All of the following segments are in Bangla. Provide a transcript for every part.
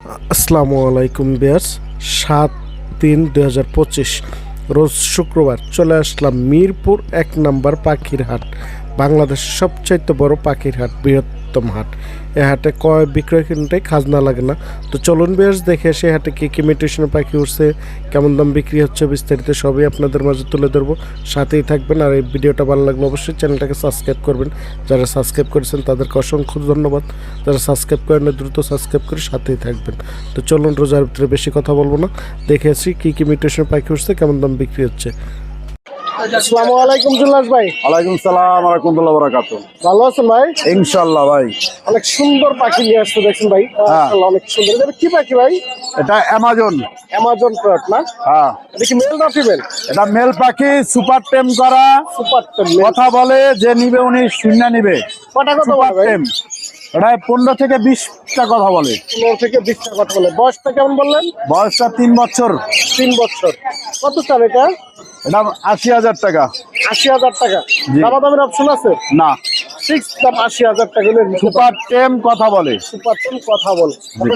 আসসালামু আলাইকুম বিয়ার্স সাত তিন দু রোজ শুক্রবার চলে আসলাম মিরপুর এক নম্বর পাখির হাট। বাংলাদেশের সবচাইতে বড় পাখির হাট, বৃহত্তম হাট। এ হাটে কয় বিক্রয় কিনটাই খাজনা লাগে না। তো চলুন বিয়ার্স দেখে সে হাটে কী কী মিউটেশনের পাখি উঠছে কেমন দাম বিক্রি হচ্ছে বিস্তারিত সবই আপনাদের মাঝে তুলে ধরবো। সাথেই থাকবেন আর এই ভিডিওটা ভালো লাগলে অবশ্যই চ্যানেলটাকে সাবস্ক্রাইব করবেন। যারা সাবস্ক্রাইব করেছেন তাদেরকে অসংখ্য ধন্যবাদ। যারা সাবস্ক্রাইব করেন দ্রুত সাবস্ক্রাইব করে সাথেই থাকবেন। তো চলুন রোজার ভিতরে বেশি কথা বলব না। দেখে আসি কী কী মিউটেশন পাখি উঠছে কেমন দাম বিক্রি হচ্ছে। আসসালামু আলাইকুম জুল্লাস ভাই। ওয়ালাইকুম সালাম রহমতুল্লাহ বরাকাত ভালো আছেন ভাই? ইনশাল্লাহ ভাই। অনেক সুন্দর পাখি নিয়ে আসছে দেখছেন ভাই। মাশাআল্লাহ, অনেক সুন্দর। এটা কি পাখি ভাই? এটা অ্যামাজন অ্যামাজন প্রোডাক্ট না? হ্যাঁ। এটা কি মেল না ফিমেল এটা মেল পাখি সুপার টেম করা। সুপার কথা বলে যে নিবে উনি শূন্য নিবে। কটা কথা বলে টেম এটা পনেরো থেকে বিশটা কথা বলে। পনেরো থেকে বিশটা কথা বলে। বয়সটা কেমন বললেন? বয়সটা তিন বছর। তিন বছর। কত চান এটা? এটা আশি হাজার টাকা। আশি হাজার টাকা। দামা দামের অপশন আছে? না। ফিক্স দাম আশি হাজার টাকা হলে সুপার টেম কথা বলে। সুপার টেন কথা বল।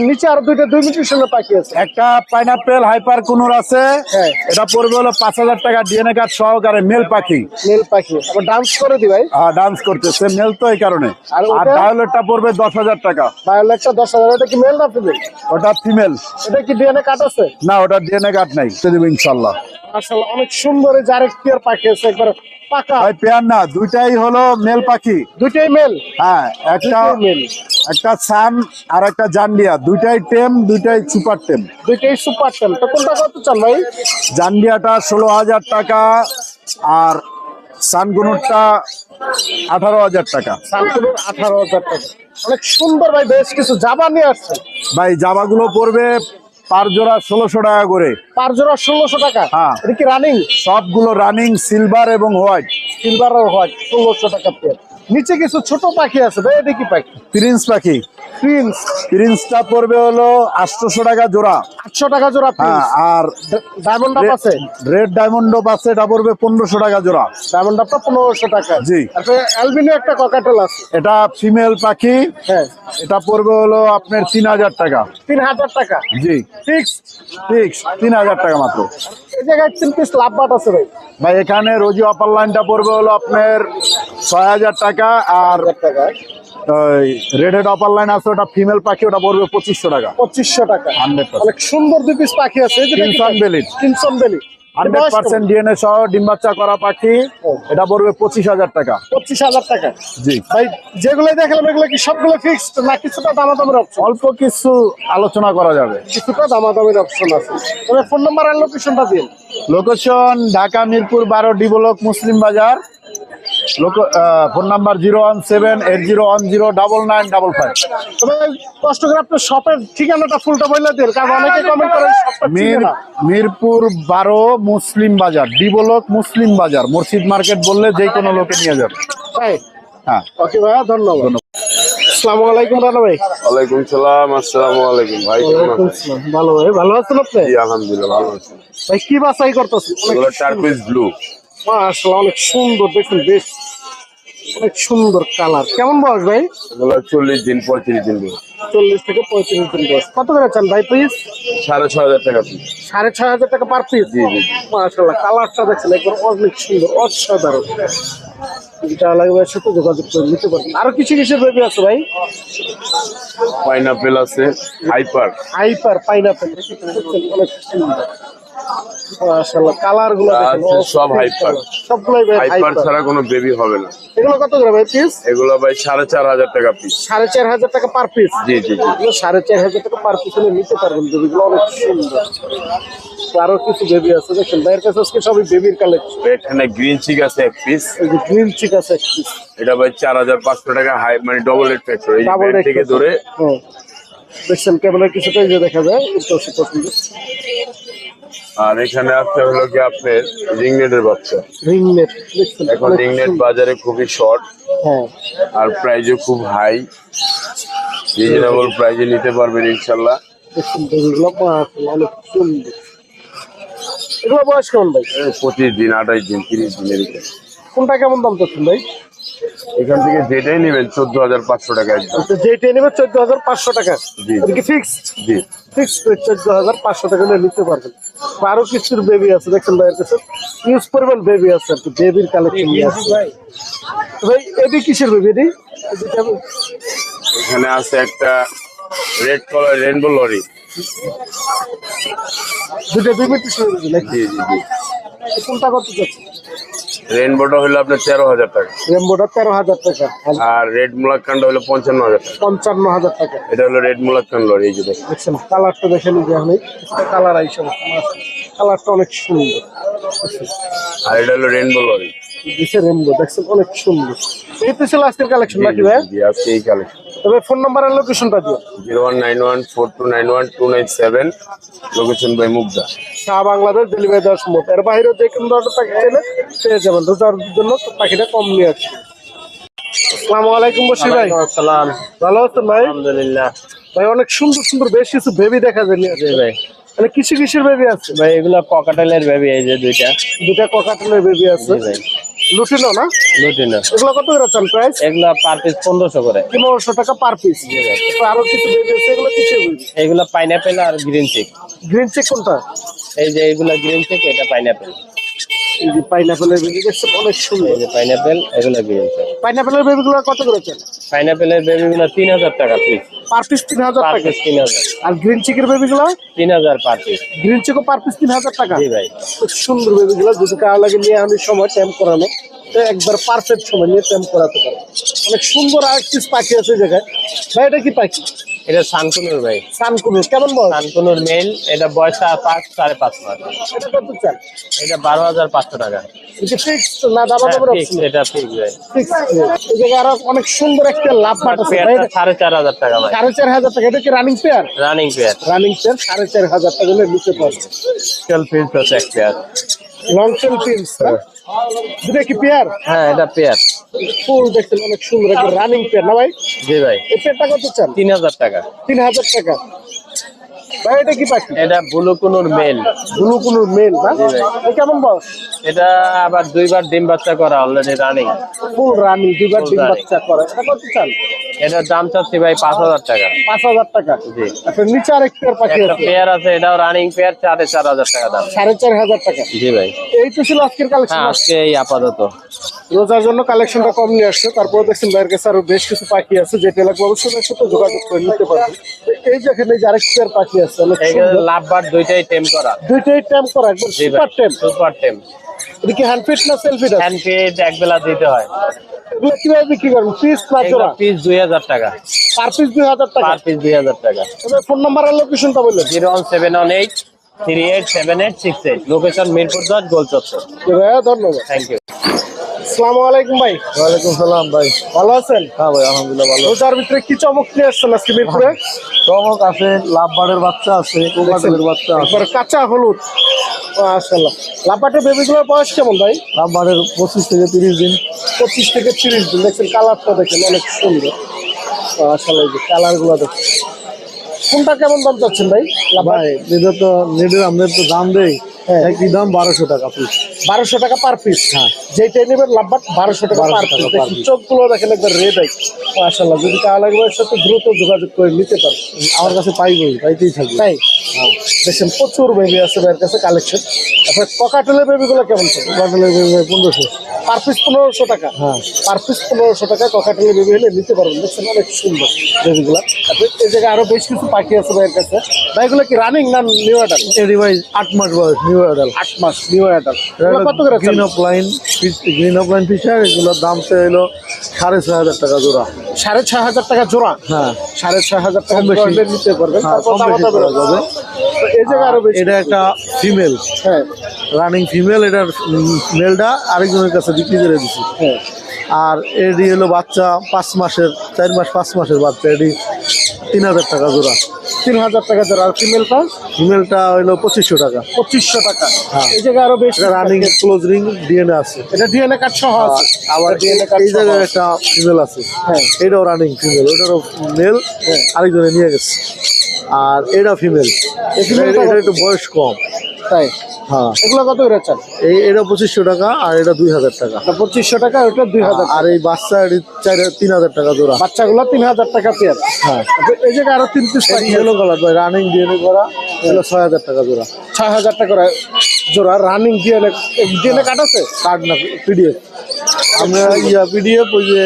নিচে আরও দুইটা দুই মিনিটের সঙ্গে পাখি আছে। একটা পাইনাপেল হাইপার কুনুর আছে। হ্যাঁ। এটা পড়বে হলো পাঁচ হাজার টাকা ডিএনএ কার্ড সহকারে মেল পাখি। মেল পাখি। আবার ডান্স করে দি ভাই। ডান্স করতেছে। মেল তো এই কারণে। আর? ডায়লটটা পড়বে দশ হাজার টাকা। বায়োলেটটা দশ হাজার। এটা কি মেল না ফিমেল ওটা ফিমেল এটা কি ডিএনএ কাট আছে? না ওটা ডিএনএ কার্ড নাই। দেবো ইনশাল্লাহ। আসলে অনেক সুন্দর এই জারেক পিয়ার পাখি আছে একবার পাকা। ভাই পেয়ার না দুইটাই হলো মেল পাখি। দুইটাই মেল? হ্যাঁ একটা মেল। একটা সান আর একটা জান্ডিয়া দুইটাই টেম দুইটাই সুপার টেম। দুইটাই সুপার টেন তো কোনটা কত চান ভাই? জান্ডিয়াটা ষোলো হাজার টাকা আর সানগুনুরটা আঠারো হাজার টাকা। শান্তিপুর আঠারো হাজার টাকা। অনেক সুন্দর ভাই বেশ কিছু জামা নিয়ে আসছে ভাই জামাগুলো পড়বে পার জোড়া ষোলোশো টাকা করে। পার জোড়া ষোলোশো টাকা? হ্যাঁ। এটা কি রানিং সবগুলো রানিং সিলভার এবং হোয়াইট সিলভার আর হোয়াইট ষোলোশো টাকা পেয়ার নিচে কিছু ছোট পাখি আছে ভাই এটা কি পাখি? প্রিন্স পাখি। প্রিন্স প্রিন্সটা পড়বে হলো আটশোশো টাকা জোড়া। আটশো টাকা জোড়া হ্যাঁ আর ডায়মন্ড আছে? রেড ডায়মন্ড আছে এটা পড়বে পনেরোশো টাকা জোড়া। ডায়মন্ড আপটা পনেরোশো টাকা। জি। অ্যালবিনো একটা ককাটেল আছে। এটা ফিমেল পাখি। হ্যাঁ। এটা পড়বে হলো আপনার তিন হাজার টাকা। তিন হাজার টাকা? জি। ফিক্স ফিক্স তিন হাজার টাকা মাত্র। এই জায়গায় তিন পিস লাভ বাট আছে ভাই। ভাই এখানে রোজি অপার লাইনটা পড়বে হলো আপনার ছয় হাজার টাকা আর টাকা রেড হেড অপার লাইন আছে ওটা ফিমেল পাখি ওটা পড়বে পঁচিশশো টাকা। পঁচিশশো টাকা। 100% অনেক সুন্দর পিস পাখি আছে। হান্ড্রেড পার্সেন্ট ডিএনএ সহ ডিম বাচ্চা করা পাখি এটা পড়বে পঁচিশ হাজার টাকা। পঁচিশ হাজার টাকা। জি। ভাই যেগুলো দেখালাম এগুলো কি সবগুলো ফিক্সড না কিছুটা দামাদামের অপশন অল্প কিছু আলোচনা করা যাবে। কিছুটা দামাদামের অপশন আছে। তবে ফোন নাম্বার আর লোকেশনটা দিন। লোকেশন ঢাকা মিরপুর বারো ডি ব্লক মুসলিম বাজার। লোক phone number zero one seven eight zero one zero double nine double five. তবে কষ্ট করে আপনার শপের ঠিকানাটা ফুলটা বললে দিন কারণ অনেকে কমেন্ট করেন মির মিরপুর বারো মুসলিম বাজার ডি ব্লক মুসলিম বাজার মসজিদ মার্কেট বললে যে কোনো লোকে নিয়ে যাবে। তাই হ্যাঁ। ওকে ভাইয়া ধন্যবাদ। আসসালামু আলাইকুম রানা ভাই। ওয়ালাইকুম সালাম আসসালামু আলাইকুম ভাই। ভালো ভাই ভালো আছেন আপনি? জি আলহামদুলিল্লাহ ভালো আছি। ভাই কি বাছাই করতেছেন? টার্কুইজ ব্লু মাশাআল্লাহ অনেক সুন্দর দেখুন বেশ অনেক সুন্দর কালার। কেমন বয়স ভাই? চল্লিশ দিন পঁয়ত্রিশ দিন চল্লিশ থেকে পঁয়ত্রিশ দিন বয়স। কত করে চান ভাই প্লিজ সাড়ে ছ হাজার টাকা পিস সাড়ে ছয় হাজার টাকা পার পিস জি, জি। মাশাআল্লাহ কালারটা দেখছেন একবার অনেক সুন্দর অসাধারণ। যেটা লাগবে সাথে যোগাযোগ করে নিতে পারবেন। আরও কিছু কিছু বেবি আছে ভাই? পাইনাপেল আছে হাইপার হাইপার পাইনাপেল অনেক সুন্দর। মাশাআল্লাহ কালারগুলো দেখেন, আছে সব। সবগুলাই ভাই হাইপার ছাড়া কোনো বেবি হবে না। এগুলো কত করে ভাই পিস এগুলো ভাই সাড়ে চার হাজার টাকা পিস সাড়ে চার হাজার টাকা পার পিস জি জি এগুলো টাকা পার পিস নিতে পারবেন বেবিগুলো অনেক সুন্দর। আরও কিছু বেবি আছে দেখেন ভাইয়ের কাছে আজকে সবই বেবির কালেকশন এখানে গ্রিন চিক আছে এক পিস গ্রিন চিক আছে এক পিস এটা ভাই চার হাজার পাঁচশো টাকা হাই মানে ডবল রেট ফ্যাক্টর এই থেকে ধরে। দেখছেন ক্যামেরা কিছুটা এই যে দেখা যায় উত্তর আর এখানে আছে হলো কি আপনার রিংনেটের বাচ্চা। রিং নেট দেখছেন? এখন রিংনেট বাজারে খুবই শর্ট হ্যাঁ। আর প্রাইজও খুব হাই রিজনেবল প্রাইজে নিতে পারবেন ইনশাল্লাহ এগুলো বয়স কেমন ভাই? এই পঁচিশ দিন দিন তিরিশ দিনের। কোনটা কেমন দাম চাচ্ছেন ভাই? এখান থেকে যেটাই নেবেন চোদ্দ হাজার পাঁচশো টাকা একদম। তো যেটা নেবে চোদ্দ হাজার পাঁচশো টাকা। জি। ফিক্সড জি। ফিক্সড চোদ্দ হাজার পাঁচশো টাকা নিয়ে নিতে পারবেন। আরও কিছুর বেবি আছে দেখছেন ভাইয়ের কাছে? ইউজ পরিমাণ বেবি আছে আর কি বেবির কালেকশন ভাই এটি কিসের বেবি এটি? এখানে আছে একটা রেড কালার রেনবো লরি দুটো বেবি নাকি? জি জি জি। কোনটা কত যাচ্ছে রেনবোটা হলো আপনার তেরো হাজার টাকা। রেমবোটা তেরো হাজার টাকা। আর রেড মুলাক্কানটা হলো পঞ্চান্ন হাজার টাকা। পঞ্চান্ন হাজার টাকা। এটা হলো রেড মুলাক্কান লরি এই যে দেখুন। দেখছেন কালারটা দেখে নিজে আমি কালার আইসা কালারটা অনেক সুন্দর। আর এটা হলো রেনবো লরি। দিছে রেমবো দেখছেন অনেক সুন্দর। এই তো ছিল আজকের কালেকশন নাকি ভাই? আজকে এই কালেকশন তবে ফোন নাম্বার আর লোকেশনটা দিও। Zero one nine one four two nine one two nine seven location by Mugda Shah Bangladesh delivery দেওয়ার সম্ভব। এর বাইরে যে কোনো ধরনের পাখি চাইলে পেয়ে যাবেন। রোজার জন্য তো পাখিটা কম নিয়ে আছে আসসালামু আলাইকুম বসি ভাই। আসসালাম। ভালো আছেন ভাই? আলহামদুলিল্লাহ। ভাই অনেক সুন্দর সুন্দর বেশ কিছু বেবি দেখা যায় নিয়ে আছে ভাই। মানে কিসে কিসের বেবি আছে? ভাই এগুলো ককাটেলের বেবি এই যে দুইটা। দুটা ককাটেলের বেবি আছে। ভাই। লুটিনো না? লুটিনো এগুলো কত করে চান প্রাইস এগুলো পার পিস 1500 করে। 1500 টাকা পার পিস আরও কিছু বেবি আছে এগুলো কিছু এগুলো পাইনাপেল আর গ্রিন চিক গ্রিন চেক কোনটা? এই যে এগুলো গ্রিন চিক এটা পাইনাপেল এই যে পাইনাপেলের বেবি দেখছেন অনেক সুন্দর। পাইনাপেল এগুলো গ্রিন পাইনাপেলের বেবি কত পাইনাপেলের বেবিগুলো তিন হাজার টাকা পিস পার পিস তিন হাজার টাকা। তিন হাজার। আর গ্রিন চিকের বেবি গুলো? তিন হাজার পার পিস গ্রিন চিকও পার পিস তিন হাজার টাকা। জি ভাই। খুব সুন্দর বেবি গুলো যদি লাগে নিয়ে আমি সময় টাইম করানো। একবার পারফেক্ট সময় নিয়ে টাইম করাতে পারো। অনেক সুন্দর আর পিস পাখি আছে জায়গায়। ভাই এটা কি পাখি? এটা সানকুনুর ভাই। সানকুনুর কেমন বল সানকুনুর মেল এটা বয়স পাঁচ সাড়ে পাঁচ মাস। এটা কত চান এটা বারো হাজার পাঁচশো টাকা। এটা ফিক্স না দাবা দাবার হ্যাঁ, এটা ফিক্স ভাই। ফিক্স এই জায়গায় আরও অনেক সুন্দর একটা লাভ পাট আছে ভাই সাড়ে চার হাজার টাকা ভাই। সাড়ে চার হাজার টাকা এটা কি running pair running pair running pair সাড়ে চার হাজার টাকা আছে এক পেয়ার লং টেল দুটা কি পেয়ার হ্যাঁ এটা পেয়ার ফুল দেখছেন অনেক সুন্দর একটা রানিং পেয়ার না ভাই? জি ভাই। এই পেয়ারটা কত চান? তিন হাজার টাকা। তিন হাজার টাকা। ভাই এটা কি পাখি? এটা blue conure male. Blue conure male না। কেমন বয়স? এটা আবার দুইবার ডিম বাচ্চা করা অলরেডি রানিং ফুল রানিং দুবার ডিম বাচ্চা করে। এটা কত চান এটার দাম চাচ্ছি ভাই পাঁচ হাজার টাকা। পাঁচ হাজার টাকা। জি। আচ্ছা নিচে আরেক পেয়ার পাখি আছে। পেয়ার আছে এটাও রানিং পেয়ার সাড়ে চার হাজার টাকা দাম। সাড়ে চার হাজার টাকা। জি ভাই। এই তো ছিল আজকের কালেকশন হ্যাঁ আজকে এই আপাতত। রোজার জন্য কালেকশনটা কম নিয়ে আসছে। তারপরে দেখছেন ভাইয়ের কাছে আরও বেশ কিছু পাখি আছে যেটা লাগবে অবশ্যই সাথে যোগাযোগ করে নিতে পারবেন তো এই যে এখানে যে আরেক পেয়ার পাখি আছে। লাভবার দুইটাই টেম করা। দুইটাই ট্যাম্প করা একদম সুপার ট্যাম্প সুপার টেম এটা কি হ্যান্ড ফিট না সেলফি হ্যান্ড ফিড এক বেলা দিতে হয়। এগুলো কীভাবে বিক্রি করেন পিস না জোড়া? পিস দুই হাজার টাকা। পার পিস দুই হাজার টাকা? পার পিস দুই হাজার টাকা। তবে ফোন নাম্বার আর লোকেশনটা বললেন? Zero one seven one eight three eight seven eight six eight location Mirpur দশ গোল চত্বর ধন্যবাদ। থ্যাংক ইউ আসসালামু আলাইকুম ভাই। ওয়ালাইকুম সালাম ভাই। ভালো আছেন? হ্যাঁ ভাই আলহামদুলিল্লাহ ভালো রোজার ভিতরে কি চমক নিয়ে আসছেন আজকে মিরপুরে? চমক আছে লাভবারের বাচ্চা আছে কোকাটেলের বাচ্চা আছে। কাঁচা হলুদ। মাশাআল্লাহ। লাপাটের বেবিগুলোর বয়স কেমন ভাই? লাভবারের পঁচিশ থেকে তিরিশ দিন। পঁচিশ থেকে তিরিশ দিন। দেখছেন কালারটা দেখেন অনেক সুন্দর। আসলে এই যে কালারগুলো দেখেন। কোনটা কেমন দাম চাচ্ছেন ভাই? ভাই এটা তো নেটের আমাদের তো দাম দেই হ্যাঁ। একই দাম বারোশো টাকা পিস বারোশো টাকা পার পিস হ্যাঁ। যেটাই নেবেন লাভবাট বারোশো টাকা পার 1200 টাকা পিস চোখগুলো দেখেন একবার রেড আই মাশাআল্লাহ যদি কালো লাগবে সাথে দ্রুত যোগাযোগ করে নিতে পারেন। আমার কাছে পাইবই পাইতেই থাকবে। তাই? দেখছেন প্রচুর বেবি আছে ভাইয়ের কাছে কালেকশন তারপরে ককাটেলের বেবিগুলো কেমন চলে কোকাটেলের পনেরোশো। পার পিস পনেরোশো টাকা। হ্যাঁ। পার পিস পনেরোশো টাকা ককাটেলের বেবি হলে নিতে পারবেন। দেখছেন অনেক সুন্দর বেবিগুলো তারপরে এই জায়গায় আরও বেশ কিছু পাখি আছে ভাইয়ের কাছে। ভাইগুলো কি রানিং না নিউ অ্যাডাল এটি ভাই আট মাস বয়স। নিউ অ্যাডাল আট মাস নিউ অ্যাডাল কত করে green opaline green opaline fischer এগুলোর দাম সাড়ে ছয় হাজার টাকা জোড়া। সাড়ে ছয় হাজার টাকা জোড়া? হ্যাঁ। সাড়ে ছয় হাজার টাকা কম বেশি। জোড়া নিতে পারবেন হ্যাঁ, যাবে। এই আরও বেশি। এটা একটা ফিমেল হ্যাঁ। রানিং ফিমেল এটার মেলটা আরেকজনের কাছে বিক্রি করে দিছি। হ্যাঁ। আর এডি হলো বাচ্চা পাঁচ মাসের চার মাস পাঁচ মাসের বাচ্চা। এডি তিন হাজার টাকা জোড়া। তিন হাজার টাকা জোড়া। আর ফিমেলটা ফিমেলটা হইল পঁচিশশো টাকা। পঁচিশশো টাকা। হ্যাঁ। এই জায়গায় আরও বেশ রানিং ক্লোজ রিং ডিএনএ আছে। এটা ডিএনএ কার্ড সহ আছে। আবার ডিএনএ কার্ড এই জায়গায় একটা ফিমেল আছে। হ্যাঁ। এটাও রানিং ফিমেল ওটারও মেল আরেকজনে নিয়ে গেছে। আর এটা ফিমেল এটা একটু বয়স কম। তাই? হ্যাঁ। এগুলো কত করে চান এই এটা পঁচিশশো টাকা আর এটা দুই হাজার টাকা। পঁচিশশো টাকা ওটা দুই হাজার আর এই বাচ্চা চার তিন হাজার টাকা জোড়া। বাচ্চাগুলো তিন হাজার টাকা পেয়ার। হ্যাঁ। এই জায়গায় আরও তিন পিস ইয়েলো কালার ভাই রানিং ডিএনএ করা এগুলো ছয় হাজার টাকা জোড়া। ছয় হাজার টাকা জোড়া রানিং ডিএনএ ডিএনএ কাটাছে কার্ড না পিডিএফ আমরা ইয়া পিডিএফ ওই যে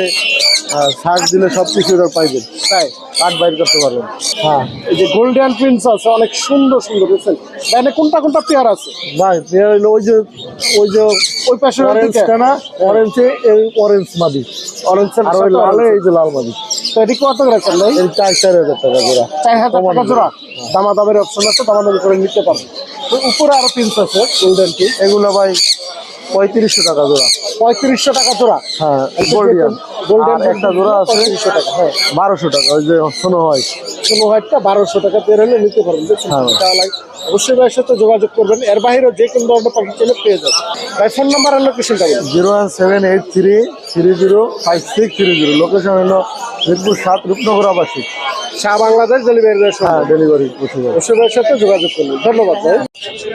শাক দিলে সব কিছু ওরা পাইবেন তাই? কার্ড বাইর করতে পারবেন হ্যাঁ। এই যে গোল্ডেন প্রিন্স আছে অনেক সুন্দর সুন্দর বুঝছেন এখানে কোনটা কোনটা পেয়ার আছে? ভাই পেয়ার হইল ওই যে ওই যে ওই পাশে অরেঞ্জটা না? অরেঞ্জে এই অরেঞ্জ মাদি। অরেঞ্জ আর ওই লালে এই যে লাল মাদি। তো এটি কত করে ভাই? এই চার চার হাজার টাকা জোড়া। চার হাজার টাকা জোড়া। দামা দামের অপশন আছে দামাদামি করে নিতে পারবেন। তো উপরে আরও প্রিন্স আছে গোল্ডেন কি এগুলো ভাই পঁয়ত্রিশশো টাকা জোড়া। পঁয়ত্রিশশো টাকা জোড়া। হ্যাঁ গোল্ডিয়ান গোল্ডেন একটা জোড়া আছে পঁয়ত্রিশশো টাকা হ্যাঁ। বারোশো টাকা ওই যে শোনো হয়। কোনো হোয়াইটটা বারোশো টাকা পেয়ে হলে নিতে পারবেন। হ্যাঁ। অবশ্যই ভাইয়ের সাথে যোগাযোগ করবেন। এর বাইরেও যে কোনো ধরনের পাখি চাইলে পেয়ে যাবেন। ভাই ফোন নাম্বার আর লোকেশনটা zero one seven eight three three zero five six three zero. Location হলো মিরপুর সাত রূপনগর আবাসিক। শাহ বাংলাদেশ ডেলিভারি হ্যাঁ ডেলিভারি ওষুধের সাথে যোগাযোগ করলেন ধন্যবাদ ভাই।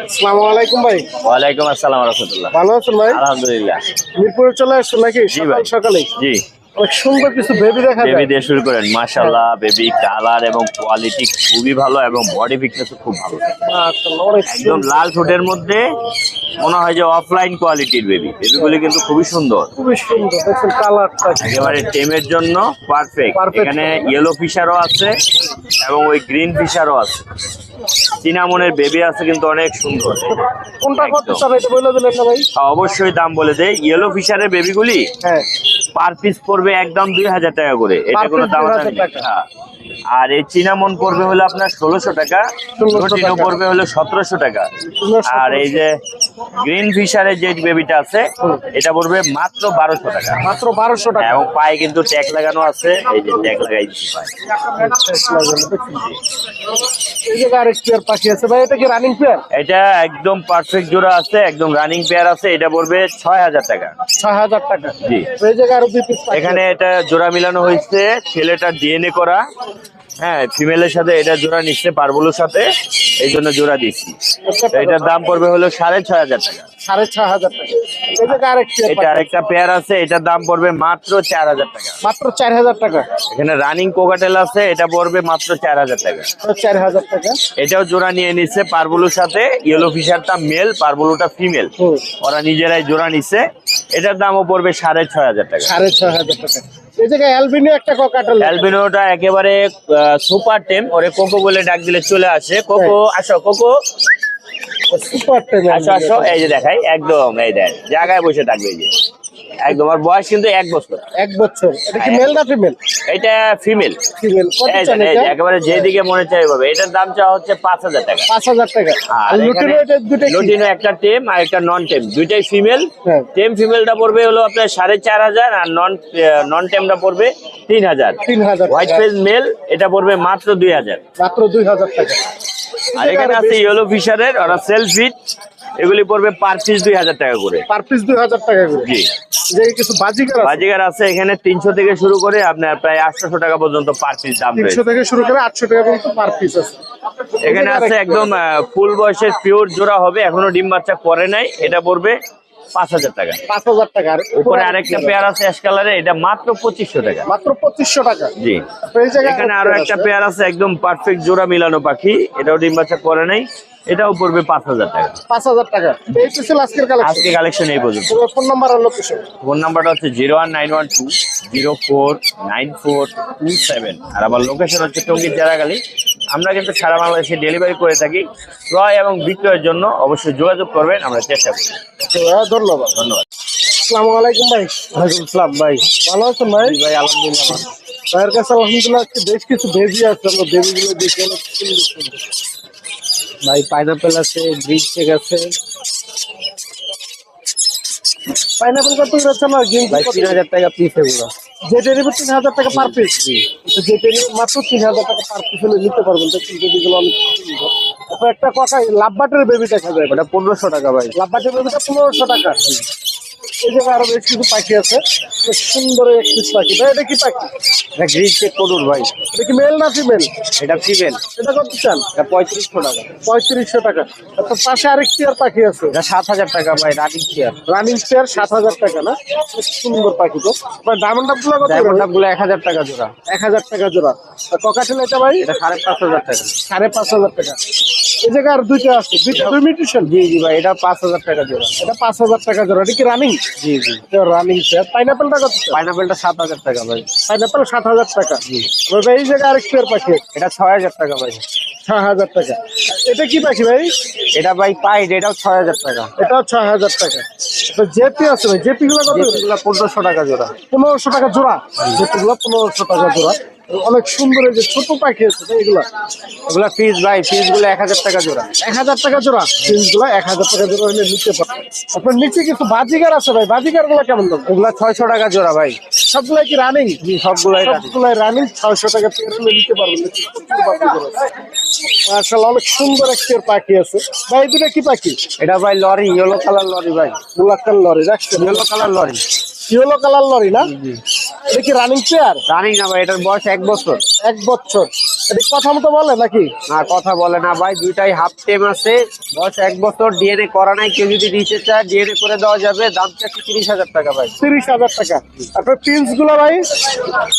আসসালামু আলাইকুম ভাই। ওয়ালাইকুম আসসালাম রহমতুল্লাহ। ভালো আছেন ভাই? আলহামদুলিল্লাহ। মিরপুরে চলে আসছেন নাকি? সকাল ভাই। সকালে জি। সুন্দর কিছু বেবি দেখা বেবি দিয়ে শুরু করেন মাশাআল্লাহ বেবি কালার এবং কোয়ালিটি খুবই ভালো এবং বডি ফিটনেস খুব ভালো একদম লাল ঠোঁটের মধ্যে মনে হয় যে অফলাইন কোয়ালিটির বেবি বেবিগুলি কিন্তু খুবই সুন্দর। খুবই সুন্দর দেখছেন কালারটা একেবারে টেমের জন্য পারফেক্ট. এখানে ইয়েলো ফিশারও আছে এবং ওই গ্রিন ফিশারও আছে। চিনামনের বেবি আছে কিন্তু অনেক সুন্দর। কোনটা কত একদম। এটা বলে দিলেন ভাই? অবশ্যই দাম বলে দেয় ইয়েলো ফিশারের বেবিগুলি হ্যাঁ। পার পিস পড়বে একদম দুই হাজার টাকা করে। এটা কোনো দাম আছে হ্যাঁ। আর এই চিনামন পড়বে হলো আপনার ষোলোশো টাকা 1600 পড়বে হলো সতেরোশো টাকা। আর এই যে গ্রিন ফিশারের যে বেবিটা আছে এটা পড়বে মাত্র বারোশো টাকা। মাত্র বারোশো টাকা। এবং পায়ে কিন্তু ট্যাগ লাগানো আছে এই যে ট্যাগ লাগাই এটা একদম পারফেক্ট জোড়া আছে একদম রানিং পেয়ার আছে এটা পড়বে ছয় হাজার টাকা। ছয় হাজার টাকা। জি। এখানে এটা জোড়া মিলানো হয়েছে ছেলেটা ডিএনএ করা। হ্যাঁ ফিমেলের সাথে এটা জোড়া নিচ্ছে পারবুলোর সাথে এই জন্য জোড়া দিচ্ছি। এটার দাম পড়বে হলো সাড়ে ছয় হাজার টাকা। সাড়ে ছয় হাজার টাকা। এটা আরেকটা পেয়ার আছে এটার দাম পড়বে মাত্র চার হাজার টাকা। মাত্র চার হাজার টাকা। এখানে রানিং কোকাটেল আছে এটা পড়বে মাত্র চার হাজার টাকা। চার হাজার টাকা। এটাও জোড়া নিয়ে নিচ্ছে পারবুলুর সাথে ইয়েলো ফিশারটা মেল পারবুলুটা ফিমেল ওরা নিজেরাই জোড়া নিচ্ছে এটার দামও পড়বে সাড়ে ছয় হাজার টাকা। সাড়ে ছয় হাজার টাকা। এই জায়গায় অ্যালবিনিও একটা ককাটাল অ্যালবিনোটা একেবারে সুপার টেম ওরে কোকো বলে ডাক দিলে চলে আসে। কোকো আসো কোকো সুপার আসো আসো এই যে দেখাই একদম এই দেখ জায়গায় বসে থাকবে এই যে। একদম আর বয়স কিন্তু এক বছর। এক বছর। এটা কি মেল না ফিমেল এটা ফিমেল ফিমেল কত এই চান দেখ, এই এটা? যে, একেবারে যেদিকে মনে চাই এটার দাম চাওয়া হচ্ছে পাঁচ হাজার টাকা। পাঁচ হাজার টাকা। আর আর লুটিনো একটা টেম আর একটা নন টেম দুইটাই ফিমেল হ্যাঁ। টেম ফিমেলটা পড়বে হলো আপনার সাড়ে চার হাজার আর নন নন টেমটা পড়বে তিন হাজার। তিন হাজার হোয়াইট। ফেস মেল এটা পড়বে মাত্র দুই হাজার। মাত্র দুই হাজার টাকা। আর এখানে আছে ইয়েলো ফিশারের ওরা সেলফিট এগুলি পড়বে পার পিস দুই হাজার টাকা করে। পার পিস দুই হাজার টাকা করে। জি। কিছু বাজিকার আছে? এখানে তিনশো থেকে শুরু করে আপনার প্রায় আটশো টাকা পর্যন্ত পার পিস দাম তিনশো থেকে শুরু করে আটশো টাকা পর্যন্ত পার পিস আছে। এখানে আছে একদম ফুল বয়সের পিওর জোড়া হবে এখনও ডিম বাচ্চা করে নাই এটা পড়বে পাঁচ হাজার টাকা। পাঁচ হাজার টাকা আর উপরে আরেকটা পেয়ার আছে অ্যাশ কালারে এটা মাত্র পঁচিশশো টাকা। মাত্র পঁচিশশো টাকা। জি। এখানে আরও একটা। পেয়ার আছে একদম পারফেক্ট জোড়া মিলানো পাখি। এটাও ডিম বাচ্চা করে নাই। এটাও পড়বে পাঁচ হাজার টাকা। পাঁচ হাজার টাকা। আজকের কালেকশন আজকে কালেকশন এই পর্যন্ত। ফোন নাম্বার আর লোকেশন ফোন নাম্বারটা হচ্ছে zero one nine one two zero four nine four two seven. আর আমার লোকেশন হচ্ছে টঙ্গীর জেরাগালি। আমরা কিন্তু সারা বাংলাদেশে ডেলিভারি করে থাকি। ক্রয় এবং বিক্রয়ের জন্য অবশ্যই যোগাযোগ করবেন আমরা চেষ্টা করি। তো, ধন্যবাদ। ধন্যবাদ। আসসালামু আলাইকুম ভাই। ওয়ালাইকুম আসসালাম ভাই। ভালো আছেন ভাই? ভাই আলহামদুলিল্লাহ ভাইয়ের কাছে আলহামদুলিল্লাহ বেশ কিছু বেবি আছে আমরা বেবিগুলো দেখে অনেক সুন্দর। ভাই পাইনাপেল আছে গ্রিন চেক আছে। পাইনাপেল কত করে আছে না গেম তিন হাজার টাকা পিস এগুলো। যে ডেলিভারি তিন হাজার টাকা পার পিস যে ডেলিভারি মাত্র তিন হাজার টাকা পার পিস হলে নিতে পারবেন। দেখুন বেবিগুলো অনেক একটা কথা লাভবাটের বেবি দেখা যায়। ওটা পনেরোশো টাকা ভাই। লাভবাটের বেবিটা পনেরোশো টাকা। এই জায়গায় আরও বেশ কিছু পাখি আছে। বেশ সুন্দর একটি পাখি। ভাই এটা কি পাখি? এটা গ্রিন চেক করুন ভাই। এটা কি মেল না ফিমেল এটা ফিমেল এটা কত চান? এটা পঁয়ত্রিশশো টাকা। পঁয়ত্রিশশো টাকা। তার পাশে আরেকটি আর পাখি আছে। এটা সাত হাজার টাকা ভাই রানিং চেয়ার রানিং চেয়ার সাত হাজার টাকা না? সুন্দর পাখি তো। ভাই ডায়মন্ড আপগুলো কত ডায়মন্ড এক হাজার টাকা জোড়া। এক হাজার টাকা জোড়া। ককাটেল এটা ভাই? এটা সাড়ে পাঁচ হাজার টাকা। সাড়ে পাঁচ হাজার টাকা। এই জায়গায় আর দুইটা আছে। দুই মিউটেশন জি জি ভাই এটা পাঁচ হাজার টাকা জোড়া। এটা পাঁচ হাজার টাকা জোড়া। এটা কি রানিং জি জি। রানিং পাইনাপেলটা কত পাইনাপেলটা সাত হাজার টাকা ভাই। পাইনাপেল সাত হাজার টাকা। ভাই এই জায়গায় পাখি। এটা ছয় হাজার টাকা ভাই। ছয় হাজার টাকা। এটা কি পাখি ভাই? এটা ভাই পাইড এটাও ছয় হাজার টাকা। এটাও ছয় হাজার টাকা। জেপি আছে ভাই। জেপি গুলো কত? পনেরোশো টাকা জোড়া। পনেরোশো টাকা জোড়া। জেপি গুলো পনেরোশো টাকা জোড়া। অনেক সুন্দর এই যে ছোট পাখি আছে এগুলা? ওগুলো ফিস ভাই ফিসগুলো এক হাজার টাকা জোড়া। এক হাজার টাকা জোড়া? জিন্সগুলো এক হাজার টাকা জোড়া হলে নিতে পারবেন আপনার নিচে কিছু বাজিগার আছে ভাই? বাজিগারগুলো কেমন দাম? ওগুলো ছয়শো টাকা জোড়া ভাই। সবগুলাই কি রানিং সবগুলোই রানিং সবগুলাই রানিং ছয়শো টাকা পেয়ার হলে নিতে পারবেন মার্শাল অনেক সুন্দর একটা পাখি আছে। ভাই দুটা কি পাখি? এটা ভাই লরি ইয়েলো কালার লরি ভাই। মুলাক্কাল লরি রাখছেন yellow colour lory. Yellow colour lory না? এটা কি রানিং পেয়ার রানিং না ভাই এটার বয়স এক বছর। এক বছর। কথা মতো বলে নাকি? আর কথা বলে না ভাই দুইটাই হাফ টেম আছে। বয়স এক বছর ডিএনএ করা নাই কেউ যদি নিতে চায় ডিএনএ করে দেওয়া যাবে দাম চাচ্ছি তিরিশ হাজার টাকা ভাই। তিরিশ হাজার টাকা। আপনার পিন্সগুলো ভাই?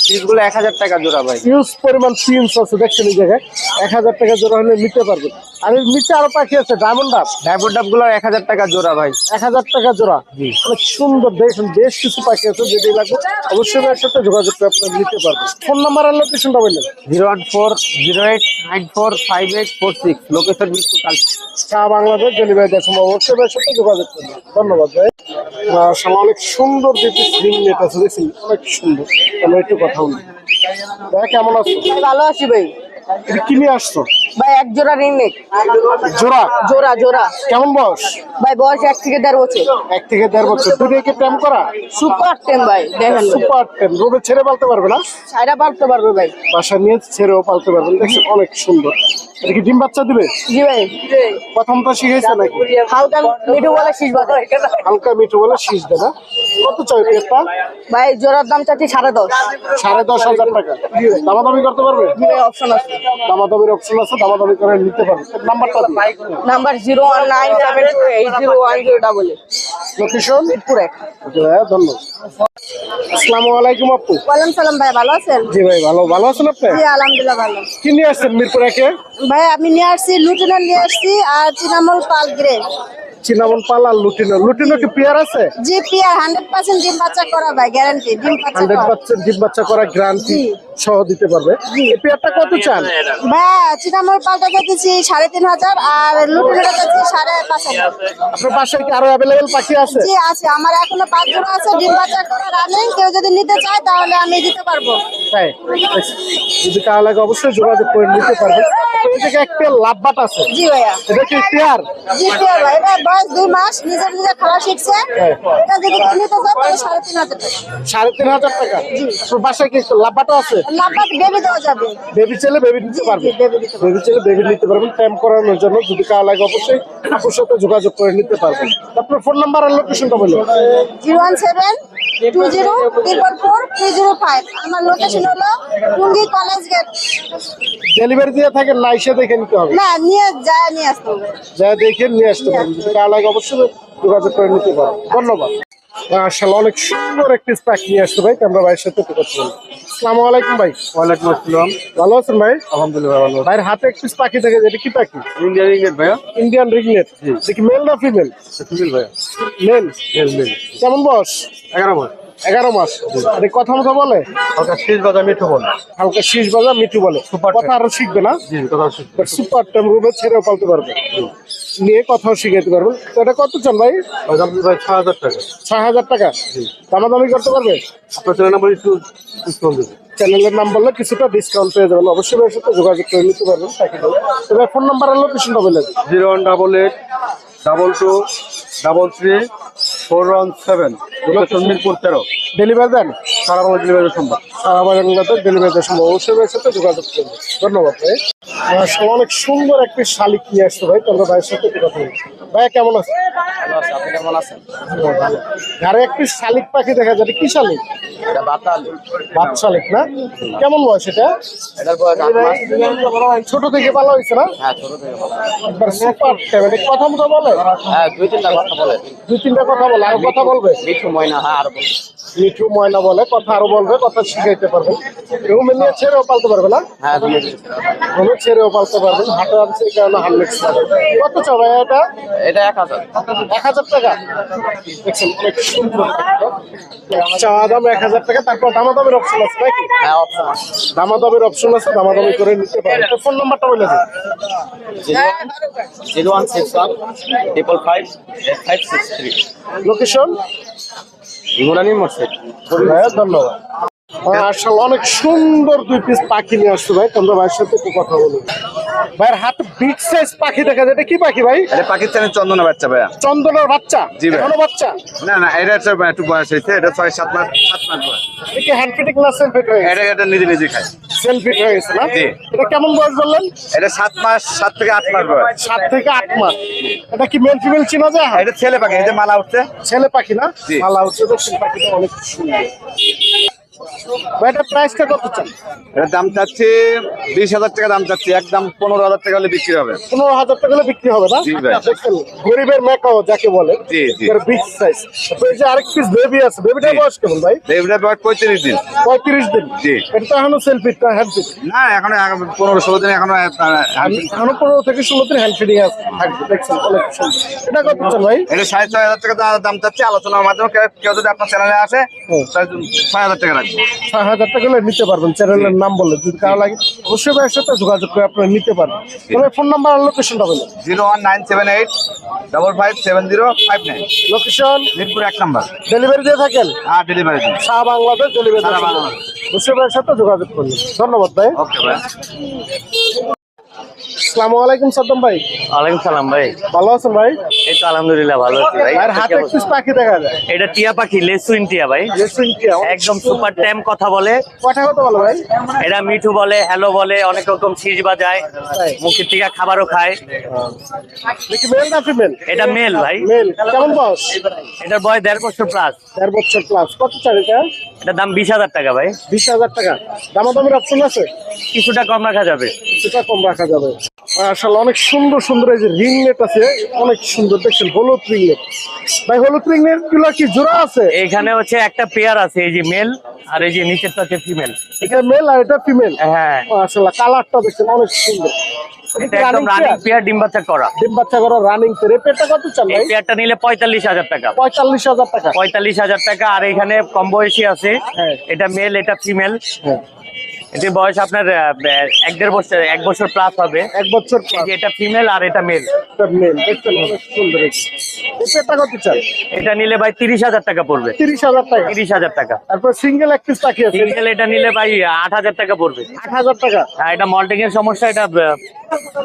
পিসগুলো এক হাজার টাকা জোড়া ভাই। ইউজ পরিমাণ পিন্স আছে দেখছেন এই জায়গায়। এক হাজার টাকা জোড়া হলে নিতে পারবেন আর এর নিচে আরও পাখি আছে ডায়মন্ড ডাব। ডায়মন্ড ডাবগুলো এক হাজার টাকা জোড়া ভাই। এক হাজার টাকা জোড়া। অনেক সুন্দর দেখুন বেশ কিছু পাখি আছে যেটি লাগবে অবশ্যই এর সাথে যোগাযোগ করে আপনারা নিতে পারবেন। ফোন নাম্বার আর লোকেশনটা বললেন। Zero one four zero eight nine four five eight four six. Location চা বাংলাদেশ ডেলিভারি সময় অবশ্যই এর সাথে যোগাযোগ করবেন। ধন্যবাদ ভাই। সামনে অনেক সুন্দর দুটি স্লিং নেট আছে দেখছি অনেক সুন্দর। আমরা একটু কথা বলি। ভাই কেমন আছো? ভালো আছি ভাই। এটা কি নিয়ে আসছো? ভাই এক জোড়া রিং নেক জোড়া? জোড়া জোড়া। কেমন বয়স? ভাই বয়স এক থেকে দেড় বছর। এক থেকে দেড় বছর। দুটোকে কি প্রেম করা? সুপার টেম ভাই দেখেন। Super tame. রোদে ছেড়ে পালতে পারবে না? সাইডা পারতে পারবে ভাই। বাসা নিয়ে ছেড়েও পালতে পারবেন দেখছেন অনেক সুন্দর। এটা কি ডিম বাচ্চা দিবে? জি ভাই। প্রথমটা শিখেছে নাকি? হালকা মিঠু বলে শীষ বাজার হালকা মিঠু বলে শীষ দেনা কত চাই পেটটা? ভাই জোড়ার দাম চাচ্ছি সাড়ে দশ। সাড়ে দশ হাজার টাকা। দামাদামি করতে পারবে? জি ভাই অপশন আছে। দামাদামির অপশন আছে দামাদামি করে নিতে পারবে। নাম্বারটা number zero one nine seven two eight zero one zero double eight. Location Mirpur এক। ধন্যবাদ। আসসালামু আলাইকুম আপু। ওয়ালাইকুম সালাম ভাই ভালো আছেন? জি ভাই ভালো। ভালো আছেন আপনি? জি আলহামদুলিল্লাহ ভালো। কি নিয়ে আসছেন মিরপুর একে? ভাই আমি নিয়ে আসছি লুটিনার নিয়ে আসছি আর cinnamon pale grey cinnamon pale আর লুটিনো। লুটিনো কি পেয়ার আছে? জি পিয়ার হান্ড্রেড পার্সেন্ট ডিম বাচ্চা করা ভাই গ্যারান্টি ডিম বাচ্চা হান্ড্রেড করা বাচ্চা ডিম বাচ্চা করা গ্রান্টি জি। সহ দিতে পারবে। এই পেয়ারটা কত চান? ভাই চিনামল পালটা তিন হাজার আর লুটিনাটা পাঁচ হাজার। আপনার বাসায় কি আরও অ্যাভেলেবেল পাখি আছে? জি আছে। আমার এখনও পাঁচ জোড়া আছে ডিম বাচ্চা করা রানিং। কেউ যদি নিতে চায় তাহলে আমি দিতে পারব। তাই? যদি কারও লাগে অবশ্যই যোগাযোগ করে নিতে পারবেন আপনার থেকে এক পেয়ার লাভবাট আছে। জি ভাইয়া। এটা কি পেয়ার? জি পিয়ার ভাই। এটা বয়স দুই মাস নিজে নিজে খেলা শিখছে। হ্যাঁ। এটা যদি নিতে চায় তাহলে সাড়ে তিন হাজার টাকা। সাড়ে তিন হাজার টাকা? বাসায় কি লাভবাটও আছে? লাভবাদ বেবি দেওয়া যাবে। বেবি ছেলে বেবি নিতে পারবে। বেবি ছেলে বেবি নিতে পারবেন। টাইম করানোর জন্য যদি কারও লাগে অবশ্যই আপনার সাথে যোগাযোগ করে নিতে পারবেন। আপনার ফোন নাম্বার আর লোকেশনটা বলুন। Zero one seven two zero triple four three zero five আমার লোকেশন হলো টুঙ্গি কলেজ গেট। ডেলিভারি দিয়ে থাকেন না এসে দেখে নিতে হবে। না নিয়ে যায় নিয়ে আসতে হবে। যা দেখে নিয়ে আসতে হবে কার লাগে অবশ্যই যোগাযোগ করে নিতে পারো ধন্যবাদ। মাশাআল্লাহ অনেক সুন্দর একটি প্যাক নিয়ে আসতে ভাই আমরা ভাইয়ের সাথে বলব। আসসালামু আলাইকুম ভাই। ওয়ালাইকুম আসসালাম। ভালো আছেন ভাই? আলহামদুলিল্লাহ ভালো ভাইয়ের হাতে একটি পাখি থাকে এটা কি পাখি? ইন্ডিয়ান ইংরেজ ভাইয়া। ইন্ডিয়ান রিগনেট দেখি মেল না ফিমেল ফিমেল ভাইয়া। মেল মেল মেল কেমন বয়স? এগারো মাস এগারো মাস। কথা মতো বলে? হালকা শেষ বাজা মিঠু বল। হালকা শীষ বাজা মিঠু বলে। কথা আরও শিখবে না? সুপার টাইম রুমে ছেড়েও পালতে পারবে। নিয়ে কথাও শিখাইতে পারবেন তো এটা কত চান ভাই? ভাই ছয় হাজার টাকা। ছয় হাজার টাকা? দামাদামি করতে পারবে? আপনার চ্যানেল নাম্বার একটু চ্যানেলের নাম বললে কিছুটা ডিসকাউন্ট পেয়ে যাবেন। অবশ্যই ভাইয়ের সাথে যোগাযোগ করে নিতে পারবেন তাকে তবে ফোন নাম্বার আর লোকেশনটা বলে। Zero one double eight double two double three four one seven location Mirpur তেরো। ডেলিভারি দেন? সারা বাংলা ডেলিভারি সম্ভব। সারা বাংলাতে ডেলিভারি সম্ভব। অবশ্যই রয়েছে সাথে যোগাযোগ করবেন। ধন্যবাদ ভাই। মাশাআল্লাহ, অনেক সুন্দর একটি শালিক নিয়ে আসছে ভাই। তোমরা ভাইয়ের সাথে কথা। ভাইয়া কেমন আছে কেমন আছেন? ঘরে একটি শালিক পাখি দেখা যায় কি শালিক? এটা বাতাল। বাদ না? কেমন বয়স এটা? এটার বয়স আট মাস। ছোট থেকে ভালো হয়েছে না? হ্যাঁ ছোট থেকে বলা একবার সুপার ট্যাব কথা মতো বলে? হ্যাঁ দুই তিনটা কথা বলে। দুই তিনটা কথা বলে আর কথা বলবে? মিঠু ময়না হ্যাঁ আর বলবে। মিঠু ময়না বলে কথা আরও বলবে কথা শিখাইতে পারবে। ছেড়েও পালতে পারবে না? হ্যাঁ ছেড়েও পালতে পারবেন। হাটে আনছে এই কারণে হান্ড্রেড কত চাও ভাই এটা? এটা এক হাজার। এক হাজার টাকা? চাওয়া দাম। এক হাজার টাকা তারপর দামাদামের অপশন আছে নাকি হ্যাঁ অপশন আছে। দামাদামের অপশন আছে দামাদামি করে নিতে পারেন ফোন নাম্বারটা বলে দিন। Zero one six one triple five eight five six three location ইমরানি motorcycle ভাইয়া ধন্যবাদ। আসলে অনেক সুন্দর দুই পিস পাখি নিয়ে আসছো ভাই। তোমরা ভাইয়ের সাথে একটু কথা বলো। ভাইয়ের হাতে বিগ সাইজ পাখি দেখা যায়। এটা কি পাখি ভাই? এটা পাকিস্তানের চন্দনা বাচ্চা ভাইয়া। চন্দনের বাচ্চা? জি ভাই। এখনও বাচ্চা? না না এটা হচ্ছে একটু বয়স হয়েছে। এটা ছয় সাত মাস সাত মাস বয়স। এটা হ্যান্ড ফিটিং না সেলফ ফিট হয়ে এটা এটা নিজে নিজে খায়। সেলফ ফিট হয়ে গেছে না? জি। এটা কেমন বয়স বললেন? এটা সাত মাস সাত থেকে আট মাস বয়স। সাত থেকে আট মাস। এটা কি মেল ফিমেল চিনা যায়? এটা ছেলে পাখি যে মালা উঠছে। ছেলে পাখি না? মালা হচ্ছে দেখছেন পাখিটা অনেক সুন্দর। এটা প্রাইসটা কত চান? এটার দাম চাচ্ছি বিশ হাজার টাকা দাম চাচ্ছি একদম পনেরো হাজার টাকা হলে বিক্রি হবে। পনেরো হাজার টাকা হলে বিক্রি হবে না? জি ভাই। গরিবের মেকাও যাকে বলে জি, জি। বিগ সাইজ এই যে আরেক পিস বেবি আছে বেবিটার বয়স কেমন ভাই? এটার বয়স পঁয়ত্রিশ দিন। পঁয়ত্রিশ দিন। জি। এটা তো এখনও সেলফি হ্যান্ড না এখনও পনেরো ষোলো দিন এখনও এখনও পনেরো থেকে ষোলো দিন হ্যান্ড আছে থাকবে দেখছেন এটা কত চান ভাই? এটা সাড়ে ছয় হাজার টাকা দাম চাচ্ছি আলোচনার মাধ্যমে কেউ- যদি আপনার চ্যানেলে আসে ছয় হাজার টাকা ছয় হাজার টাকা হলে নিতে পারবেন। চ্যানেলের নাম বলে যদি কারও লাগে অবশ্যই ভাইয়ের সাথে যোগাযোগ করে আপনারা নিতে পারবেন। তবে ফোন নাম্বার আর লোকেশনটা বলুন। Zero one nine seven eight double five seven zero five nine. Location Mirpur এক নাম্বার। ডেলিভারি দিয়ে থাকেন? আর ডেলিভারি সারা বাংলাদেশ ডেলিভারি অবশ্যই ভাইয়ের সাথে যোগাযোগ করুন। ধন্যবাদ ভাই। ওকে ভাই আসসালামু আলাইকুম সাদ্দাম ভাই। ওয়ালাইকুম সালাম ভাই। ভালো আছেন ভাই? এই তো আলহামদুলিল্লাহ ভালো আছি ভাই। ভাইয়ের হাতে এক পাখি দেখা যায়। এটা টিয়া পাখি লেসুইন টিয়া ভাই। রেস্টুরেন্ট কি একদম সুপার ট্যাম কথা বলে। কয়টা কত ভালো ভাই। এটা মিঠু বলে হ্যালো বলে অনেক রকম সিজ বাজায়। মুখের খাবারও খায়। দেখি মেল না ফিমেল এটা মেল ভাই। মেল কেমন বয়স? এটার বয়স দেড় বছর প্লাস দেড় বছর প্লাস কত এটা? এটার দাম বিশ হাজার টাকা ভাই। বিশ হাজার টাকা। দামাদামির অপশন আছে? কিছুটা কম রাখা যাবে। কিছুটা কম রাখা যাবে। আসলে অনেক সুন্দর সুন্দর এই যে রিং নেট আছে অনেক সুন্দর দেখছেন হলুদ রিং নেট। ভাই হলুদ রিং নেটগুলো কি জোড়া আছে? এখানে হচ্ছে একটা পেয়ার আছে এই যে মেল আর এই যে নিচেরটা হচ্ছে ফিমেল এটা মেল আর এটা ফিমেল হ্যাঁ। আসলে কালারটা দেখছেন অনেক সুন্দর। এটা একদম রানিং পেয়ার ডিম বাচ্চা করা। ডিম বাচ্চা করা রানিং কত ভাই? পেয়ারটা নিলে পঁয়তাল্লিশ হাজার টাকা। পঁয়তাল্লিশ হাজার টাকা। পঁয়তাল্লিশ হাজার টাকা আর এখানে কম বয়সী আছে। হ্যাঁ। এটা মেল এটা ফিমেল এটির বয়স আপনার এক দেড় বছর এক বছর প্লাস হবে। এক বছর এটা ফিমেল আর এটা মেল মেল সুন্দর এটা নিলে ভাই তিরিশ হাজার টাকা পড়বে। তিরিশ হাজার টাকা। তিরিশ হাজার টাকা। তারপর সিঙ্গেল এক পিস পাখি সিঙ্গেল এটা নিলে ভাই আট হাজার টাকা পড়বে। আট হাজার টাকা। আর এটা মল্টিং এর সমস্যা এটা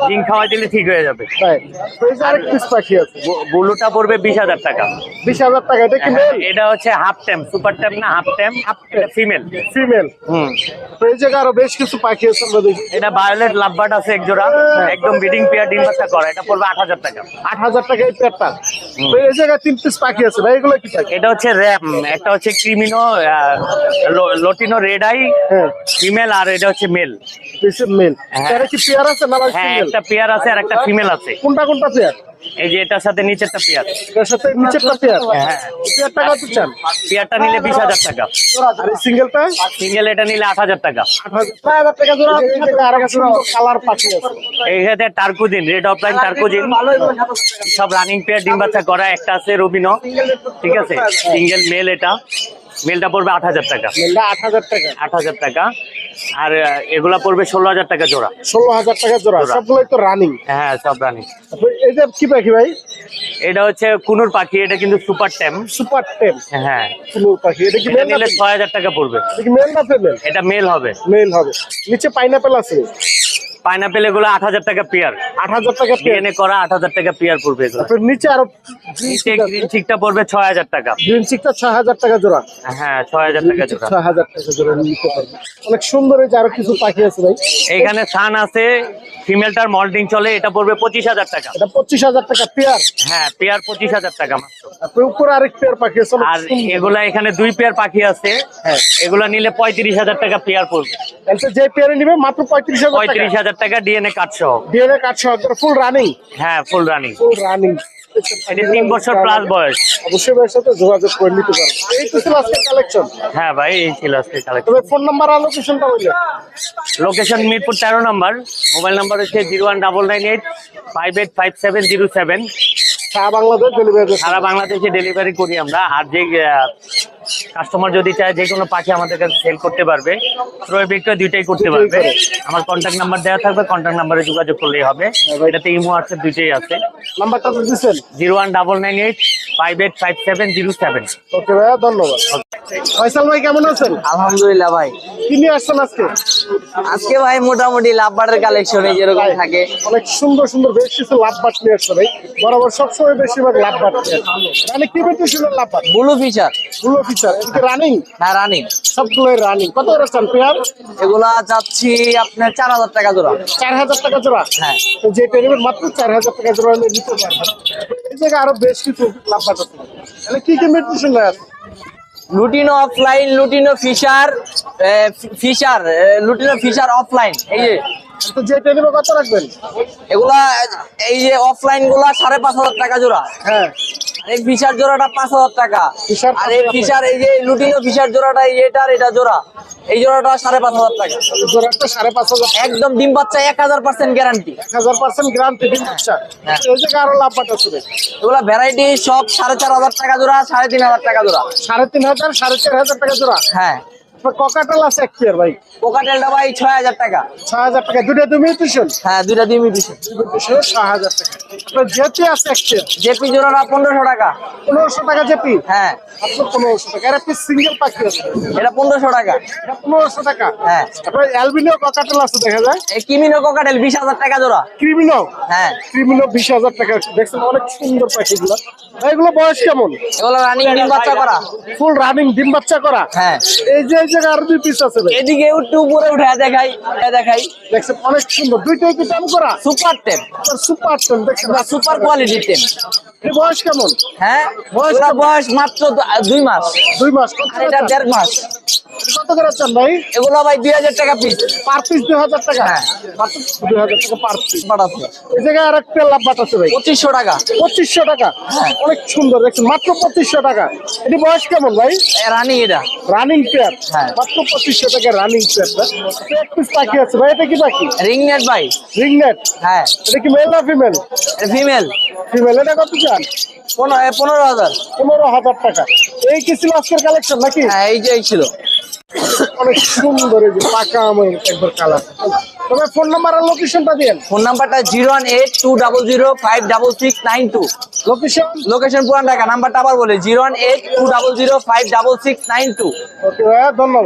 জিঙ্ক খাওয়াই দিলে ঠিক হয়ে যাবে। তাই। তো এই আরেক পিস পাখি আছে। বুলুটা পড়বে বিশ হাজার টাকা। বিশ হাজার টাকা। এটা কি হ্যাঁ, এটা হচ্ছে হাফ ট্যাম সুপার ট্যাম না half tame half female female হুম। তো এই জায়গায় আরও বেশ কিছু পাখি আছে আমরা দেখি। এটা ভায়োলেট লাভবার্ড আছে এক জোড়া। একদম বিডিং পেয়ার ডিম বাচ্চা করা। এটা পড়বে আট হাজার টাকা। আট হাজার টাকা এই পেয়ারটা। তো এই জায়গায় তিন পিস পাখি আছে ভাই এগুলো কি পাখি? এটা হচ্ছে র্যাম একটা হচ্ছে ক্রিমিনো লোটিনো রেড আই হ্যাঁ। ফিমেল আর এটা হচ্ছে মেল। বেশি মেল। হ্যাঁ। এটা কি পেয়ার আছে না হ্যাঁ একটা পেয়ার আছে আর একটা ফিমেল আছে। কোনটা কোনটা পেয়ার? এই যে এটার সাথে নিচেরটা পেয়ার। এর সাথে নিচেরটা পেয়ার? হ্যাঁ। পেয়ারটা কত চান? পেয়ারটা নিলে বিশ হাজার টাকা। আর সিঙ্গেলটা সিঙ্গেল এটা নিলে আট হাজার টাকা। রেড সব রানিং পেয়ার ডিম বাচ্চা করা একটা আছে রবিনো ঠিক আছে? সিঙ্গেল মেল এটা। মেলটা পড়বে আট হাজার টাকা। মেলটা আট হাজার টাকা। আট হাজার টাকা। আর এগুলা পড়বে ষোলো হাজার টাকা জোড়া। ষোলো হাজার টাকা জোড়া। সবগুলো তো রানিং হ্যাঁ সব রানিং এটা কি পাখি ভাই? এটা হচ্ছে কুনুর পাখি এটা কিন্তু সুপার ট্যাম সুপার টেন হ্যাঁ। কুনুর পাখি এটা কি মেল নিলে ছয় হাজার টাকা পড়বে। এটা কি মেল না ফিমেল এটা মেল হবে। মেল হবে। নিচে পাইনাপেল আছে। পাইনাপেল এগুলো আট হাজার টাকা পেয়ার। আট হাজার টাকা পেয়ে করা আট হাজার টাকা পেয়ার পড়বে এগুলো। নিচে আরও গ্রিন চিকটা পড়বে ছয় হাজার টাকা। গ্রিন চিকটা ছয় হাজার টাকা জোড়া। হ্যাঁ ছয় হাজার টাকা জোড়া। ছয় হাজার টাকা জোড়া নিতে পারবে। অনেক সুন্দর এই যে আরও কিছু পাখি আছে ভাই। এইখানে সান আছে ফিমেলটার মল্টিং চলে এটা পড়বে পঁচিশ হাজার টাকা। এটা পঁচিশ হাজার টাকা পেয়ার। হ্যাঁ পেয়ার পঁচিশ হাজার টাকা মাত্র। উপরে আরেক পেয়ার পাখি আছে আর এগুলা এখানে দুই পেয়ার পাখি আছে। হ্যাঁ। এগুলা নিলে পঁয়ত্রিশ হাজার টাকা পেয়ার পড়বে। যে পেয়ারে নিবে মাত্র পঁয়ত্রিশ হাজার পঁয়ত্রিশ হাজার টাকা ডিএনএ ডিএনএ ফুল রানিং হ্যাঁ ফুল রানিং ফুল রানিং তিন বছর প্লাস বয়স। অবশ্যই ভাইয়ের সাথে যোগাযোগ করে নিতে পারবে এই তো ছিল আজকের কালেকশন হ্যাঁ ভাই এই ছিল আজকে কালেকশন তবে ফোন নাম্বার আর লোকেশনটা বললে। লোকেশন মিরপুর তেরো নাম্বার। মোবাইল নাম্বার হচ্ছে zero one double nine eight five eight five seven zero seven সারা বাংলাদেশ ডেলিভারি সারা বাংলাদেশে ডেলিভারি করি আমরা। আর যে কাস্টমার যদি চায় যে কোনো পাখি আমাদের কাছে সেল করতে পারবে ক্রয় বিক্রয় দুইটাই করতে পারবে। আমার কন্ট্যাক্ট নাম্বার দেওয়া থাকবে কন্ট্যাক্ট নাম্বারে যোগাযোগ করলেই হবে। এটাতে ইমো আছে দুইটাই আছে। নাম্বারটা তো দিচ্ছেন zero one double nine eight five eight five seven zero seven. Okay ভাইয়া ধন্যবাদ। ফয়সাল ভাই কেমন আছেন? আলহামদুলিল্লাহ ভাই। কি নিয়ে আসছেন আজকে? আজকে ভাই মোটামুটি লাভবারের কালেকশন এই যেরকম থাকে। অনেক সুন্দর সুন্দর বেশ কিছু লাভ বাট নিয়ে আসছে ভাই। বরাবর সবসময় বেশিরভাগ লাভ বাট নিয়ে আসে। মানে কি লাভ বাট? ব্লু ফিচারগুলো ফিচার এটা রানিং হ্যাঁ রানিং সবগুলো রানিং কত করে চান পেয়ার এগুলা চাচ্ছি আপনার চার হাজার টাকা জোড়া। চার হাজার টাকা জোড়া? হ্যাঁ। তো যে টেলিমের মাত্র চার হাজার টাকা জোড়া হলে নিতে পারবেন। এই জায়গায় আরও বেশ কিছু লাভ বাট আছে। তাহলে কি কি মেডিটেশন আছে? Lutino opaline lutino fischer fischer lutino fischer opaline এই যে। তো যে টেলিমে কত রাখবেন? এগুলা এই যে অফলাইনগুলা সাড়ে পাঁচ হাজার টাকা জোড়া। হ্যাঁ। এই ফিশার জোড়াটা পাঁচ হাজার টাকা। আর এই ফিশার এই যে লুটিনো ফিশার জোড়াটা এটার এটা জোড়া। এই জোড়াটা সাড়ে পাঁচ হাজার টাকা। জোড়াটা সাড়ে পাঁচ হাজার একদম ডিম বাচ্চা এক হাজার পার্সেন্ট গ্যারান্টি এক হাজার পার্সেন্ট দিন আচ্ছা হ্যাঁ। জায়গায় আরও লাভ বাট এগুলা ভ্যারাইটি সব সাড়ে চার হাজার টাকা জোড়া সাড়ে তিন হাজার টাকা জোড়া। সাড়ে তিন হাজার সাড়ে চার হাজার টাকা জোড়া। হ্যাঁ। ককাটাল আছে এক পেয়ার ভাই। কোকাটেলটা ভাই ছয় হাজার টাকা। ছয় হাজার টাকা। দুটো তুমি টিউশন হ্যাঁ দিয়ে মিটিছে টিউশন ছয় হাজার টাকা। আপনার জেপি আছে এক পেয়ার? জেপি জোড়াটা পনেরোশো টাকা। পনেরোশো টাকা জেপি? হ্যাঁ। আপনার পনেরোশো টাকা। আর একটি সিঙ্গেল পাখি আছে? এটা পনেরোশো টাকা। এটা পনেরোশো টাকা। হ্যাঁ। আপনার অ্যালবিনিও ককাটাল আছে দেখা যায়? এই কিমিনো কোকাটেল বিশ হাজার টাকা জোড়া। ক্রিমিনো? হ্যাঁ। ক্রিমিনো বিশ হাজার টাকা। দেখছেন অনেক সুন্দর পাখিগুলো। এগুলো বয়স কেমন? এগুলো রানিং ডিম বাচ্চা করা। ফুল রানিং ডিম বাচ্চা করা? হ্যাঁ। এই যে এই জায়গায় আরও দুই পিস আছে এদিকে একটু উপরে উঠে দেখাই দেখাই। দেখছেন অনেক সুন্দর। দুইটাই কি দাম করা? সুপার টেপ সুপার দেখছেন? সুপার টেপ বয়স কেমন? হ্যাঁ বয়স মাত্র দুই মাস। দুই মাস। কত আর করে এটা দেড় মাস। কত করে চান ভাই? এগুলো ভাই দুই হাজার টাকা পিস পার পিস দুই হাজার টাকা? হ্যাঁ। দুই হাজার টাকা পার পিস পাঠাচ্ছে এই জায়গায় আর একটা লাভ ভাই। পঁচিশশো টাকা। পঁচিশশো টাকা? হ্যাঁ। অনেক সুন্দর। দেখছেন মাত্র পঁচিশশো টাকা। এটি বয়স কেমন ভাই? রানিং এটা। Running pair. মাত্র পঁচিশশো টাকা রানিং এক পিস পাখি আছে ভাই এটা কি পাখি? রিং নেট ভাই। রিংনেট হ্যাঁ। এটা কি মেল না ফিমেল ফিমেল ফিমেল এটা কত চান? পনেরো হাজার। পনেরো হাজার টাকা। এই কি ছিল আজকের কালেকশন নাকি? হ্যাঁ এই যে এই ছিল। অনেক সুন্দর এই যে পাকা আমার একবার কালার তবে ফোন নাম্বার আর লোকেশনটা দিন। ফোন নাম্বারটা zero one eight two double zero five double six nine two. Location location Puran Dhaka. নাম্বারটা আবার বলে zero one eight two double zero five double six nine two. Okay ধন্যবাদ।